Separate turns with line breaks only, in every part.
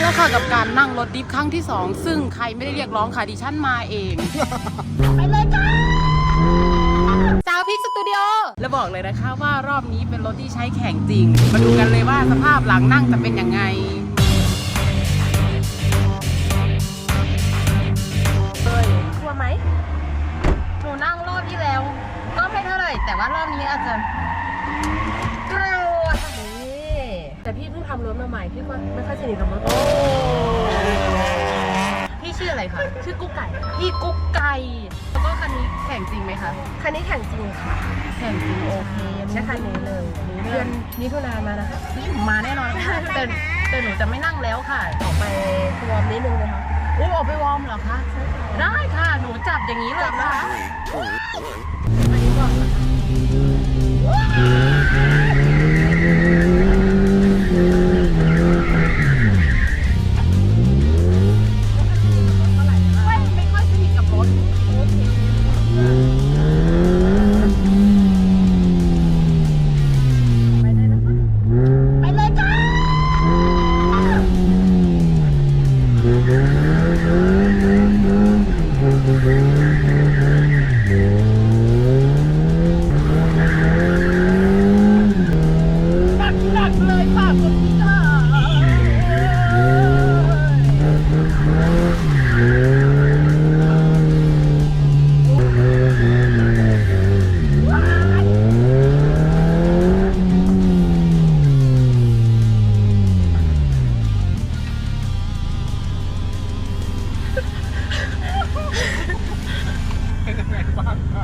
แล้วค่ะกับการนั่งรถดิฟครั้งที่ 2 ซึ่งใครไม่ได้เรียกร้องค่ะดิฉันมาเอง ไปเลยจ้าสาวพิกสตูดิโอแล้วบอกเลยนะคะว่ารอบนี้เป็นรถที่ใช้แข่งจริง มาดูกันเลยว่าสภาพหลังนั่งจะเป็นยังไง
เอ้ยกลัวไหม
หนูนั่งรอบที่แล้ว ก็ไม่เท่าไหร่แต่ว่ารอบนี้อาจจะ
แต่พี่เพิ่งทำรถมาใหม่พี่ก็ไม่ค่อยสนิทกับรถ
พี่ชื่ออะไรคะ
ชื่อกุ๊กไก่
พี่กุ๊กไก่ แล้วก็คันนี้แข่งจริงไหมคะ
คันนี้แข่งจริงค่ะ
แข่งจริงโอเค
ใช่คันนี้เลยเดือนมิถุนามานะคะ
มาแน่นอนค่ะแต่แต่หนูจะไม่นั่งแล้วค่ะ
ออกไปวอร์มนิดนึงเลยค่ะ
อู้ออกไปวอร์มเหรอคะ ได้ค่ะ หนูจับอย่างนี้เลยค่ะ
อันนี้ก่อน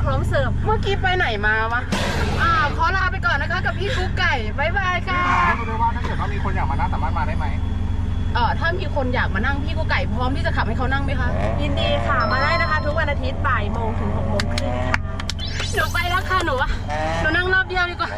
พร้อมเสิร์ฟ
เมื่อกี้ไปไหนมาวะ อ่า ขอลาไปก่อนนะคะ กับพี่กุ๊กไก่บ๊ายบายค่ะ
รู้ด้วยว่าถ้าเกิดว่ามีคนอยากมานั่งสามารถมาได้ไหม
เออถ้ามีคนอยากมานั่งพี่กุ๊กไก่พร้อมที่จะขับให้เขานั่งไหมคะ
ยินดีค่ะ มาได้นะคะ ทุกวันอาทิตย์บ่ายโมงถึงหกโมงครึ่งค่ะ
หนูไปแล้วค่ะหนูอะหนูนั่งรอบเดียวดีกว่า